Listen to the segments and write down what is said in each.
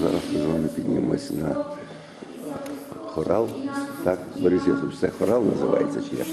Зараз з вами піднімемось на хорал. Так, Борис Йосипович, це хорал називається чи як?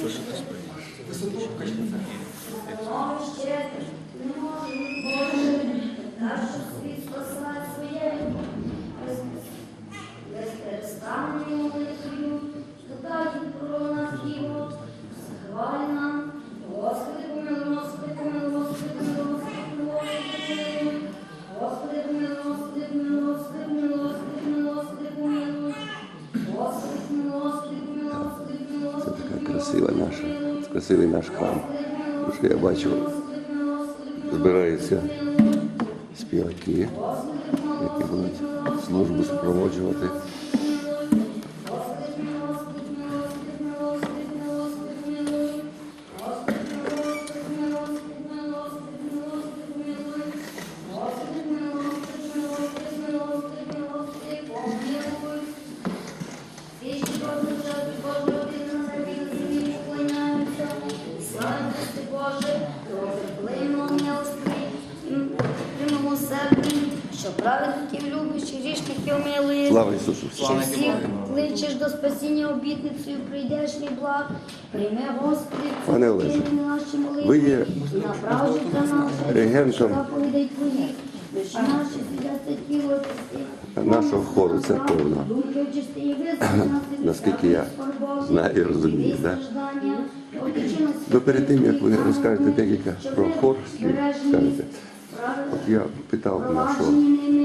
скосила наша, скосили наш храм. Тому що я бачу, збираються співаки, які будуть службу супроводжувати. Thank you. Що праведників любиш, і грішників милуєш. Слава Ісусу! Що всіх кличеш до спасіння обітницею, прийдеш і благ. Прийми, Господи, Пане Олеже, церкви наші молитви. ви є Направ життя наше, регентом заповідей Твоїх. Душі наші святяться тіло нашого хору церковного. Думки чисти і визволь нас від Наскільки я скорботи, знаю і розумію, від да? страждання. Отче нас, Ви перед тим, як ви розкажете декілька про хор, скажете, я питав нашого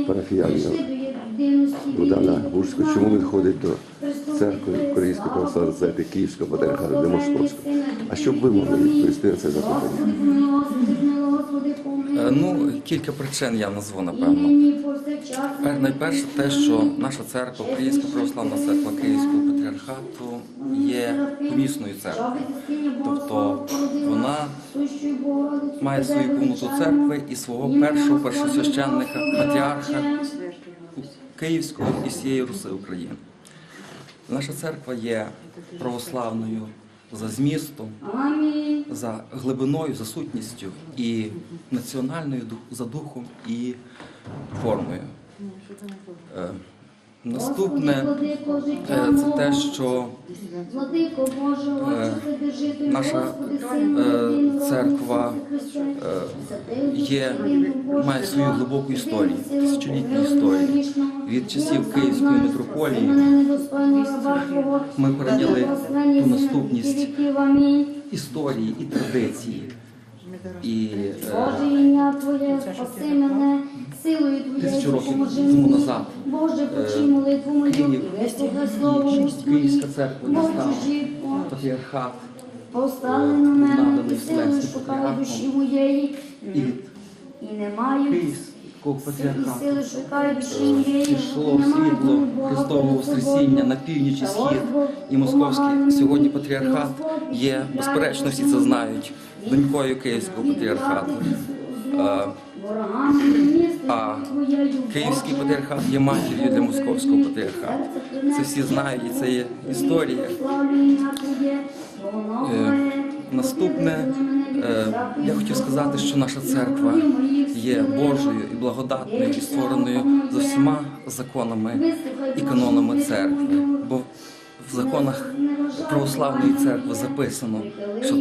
парафіянина Богдана Гурського, чому він ходить до церкви Української православної церкви Київського патріархату до Московського. А що б ви могли відповісти на це запитання? Е, Ну, кілька причин я назву, напевно. Пер- Найперше те, що наша церква, Українська православна церква Київського патріархату є помісною церквою. Тобто вона має свою повноту церкви і свого першого першосвященника, патріарха Київського і всієї Руси України. Наша церква є православною за змістом, за глибиною, за сутністю і національною за духом і формою. Наступне це те, що наша церква є, має свою глибоку історію, тисячолітню історію. Від часів Київської митрополії ми прийняли ту наступність історії і традиції. І Боже, ім'я Твоє, спаси мене, силою Твоєю допоможи мені. Боже, почи молитву мою, і весь Твоє слово у Твоїй. Боже, патріархат, Постали на мене, і силою шукаю душі моєї, і не маю сили шукаю душі Пішло і не маю світло Христового. Воскресіння на північ і схід і московський. Сьогодні патріархат є, безперечно, всі це знають, донькою Київського патріархату. Е, А Київський патріархат є матір'ю для московського патріархату. Це всі знають, і це є історія. Наступне, е, я хотів сказати, що наша церква є Божою і благодатною і створеною за всіма законами і канонами церкви. Бо в законах православної церкви записано, що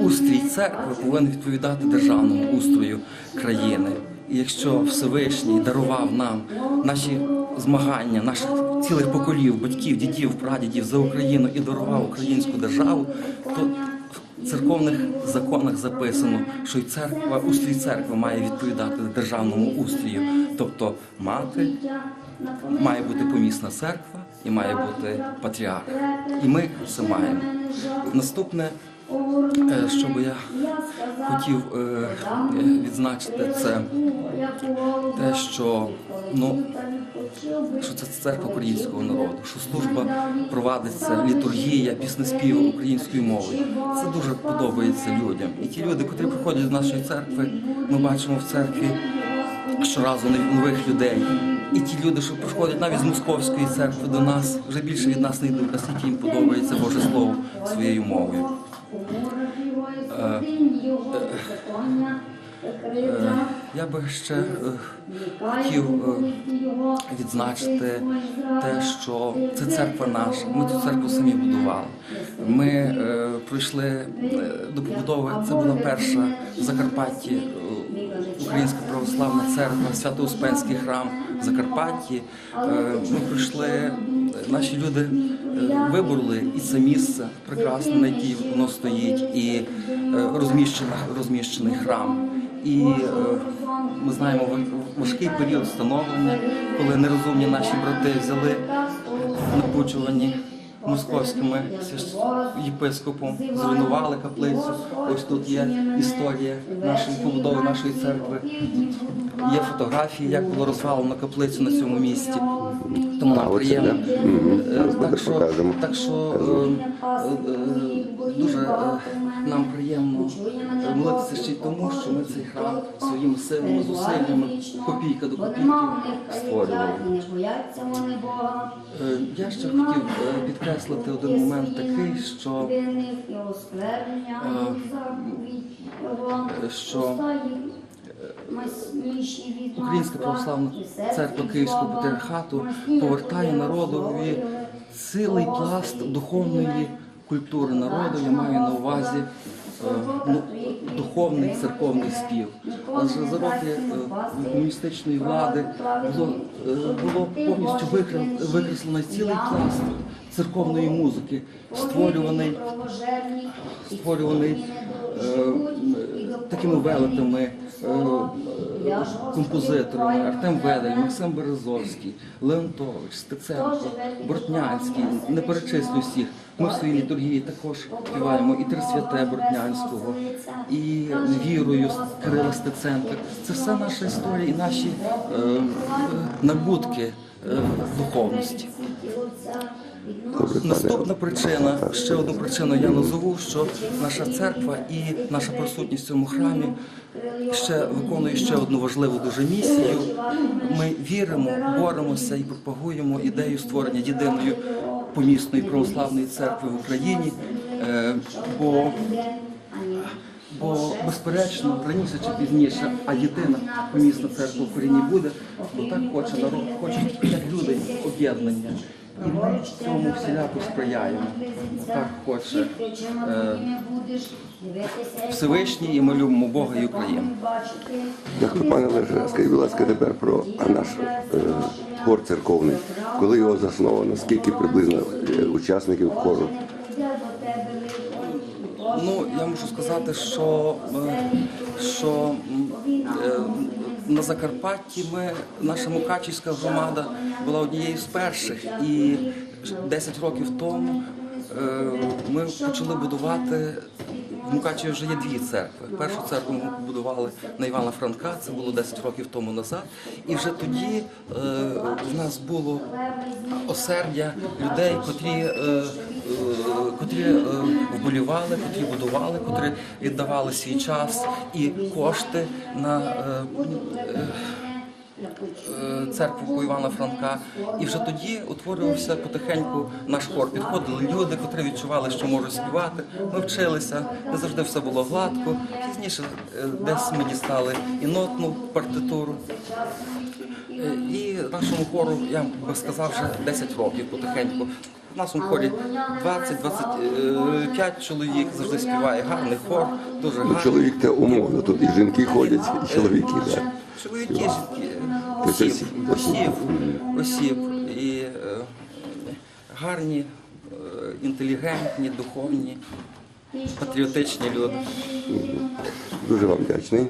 устрій церкви повинен відповідати державному устрою країни. І якщо Всевишній дарував нам наші змагання, наших цілих поколів, батьків, дідів, прадідів за Україну і дарував українську державу, то церковних законах записано, що і церква, устрій церкви має відповідати державному устрію. Тобто мати має бути помісна церква і має бути патріарх. І ми це маємо. Наступне, е, що би я хотів е, відзначити, це те, що ну що це церква українського народу, що служба провадиться, літургія, піснеспів українською мовою. Це дуже подобається людям. І ті люди, котрі приходять до нашої церкви, ми бачимо в церкві щоразу нових людей. І ті люди, що приходять навіть з московської церкви до нас, вже більше від нас не йдуть, наскільки їм подобається Боже Слово своєю мовою. Е, Я би ще е, хотів е, відзначити те, що це церква наша. Ми цю церкву самі будували. Ми пройшли е, до побудови. Це була перша в Закарпатті Українська православна церква, Свято-Успенський храм в Закарпатті. Ми пройшли, е, наші люди вибороли і це місце прекрасне, на якій воно стоїть, і розміщена, розміщений храм. І е, ми знаємо важкий період становлення, коли нерозумні наші брати взяли напучувані московськими єпископом, зруйнували каплицю. Ось тут є історія нашої побудови нашої церкви. Є фотографії, як було розвалено каплицю на цьому місці. Тому А, нам оце, приємно. Е, Так що, покажемо. так що е, е, е, дуже нам приємно молитися ще й тому, що ми цей храм своїми силами, зусиллями, копійка до копійки створювали. Я ще хотів підкреслити один момент такий, що що Українська православна церква Київського патріархату повертає народові цілий пласт духовної культури народу. Я маю на увазі е, ну, духовний церковний спів. Адже за роки е, комуністичної влади було, е, було повністю викреслений цілий пласт церковної музики, створюваний створюваний е, такими велетами, е, е, композиторами Артем Ведель, Максим Березовський, Леонтович, Стеценко, Бортнянський, не перечислю всіх. Ми в своїй літургії також співаємо і Трисвяте Бортнянського, і вірою Кирила Стеценка. Це все наша історія і наші е, набутки духовності. Наступна причина, ще одну причину я назову, що наша церква і наша присутність в цьому храмі ще виконує ще одну важливу дуже місію. Ми віримо, боремося і пропагуємо ідею створення єдиної помісної православної церкви в Україні. Е, Бо Бо безперечно, раніше чи пізніше, а єдина помісна церква в Україні буде, бо так хоче народ, хочуть як люди об'єднання. І ми цьому всіляко сприяємо. Так хоче е, Всевишній, і ми любимо Бога і Україну. Дякую, пане Олеже. Скажіть, будь ласка, тепер про наш е, хор церковний. Коли його засновано, скільки приблизно е, учасників хору? Ну, я можу сказати, що, що на Закарпатті ми, наша Мукачівська громада була однією з перших. І 10 років тому е, ми почали будувати. В Мукачеві вже є дві церкви. Першу церкву ми побудували на Івана Франка, це було 10 років тому назад. І вже тоді е, в нас було осердя людей, котрі, е, котрі вболівали, котрі будували, котрі віддавали свій час і кошти на е, е, е, церкву Івана Франка. І вже тоді утворювався потихеньку наш хор. Підходили люди, котрі відчували, що можуть співати. Ми вчилися, не завжди все було гладко. Пізніше десь ми дістали і нотну партитуру. Е, І нашому хору, я би сказав, вже 10 років потихеньку. В нашому хорі 20-25 чоловік завжди співає гарний хор, дуже Ну, гарний. чоловік те умовно. Тут і жінки ходять, і чоловіки. Да. Чоловіки, жінки, Тобто осіб, осіб, осіб. І е, гарні, е, інтелігентні, духовні, патріотичні люди. Дуже вам. Вдячний.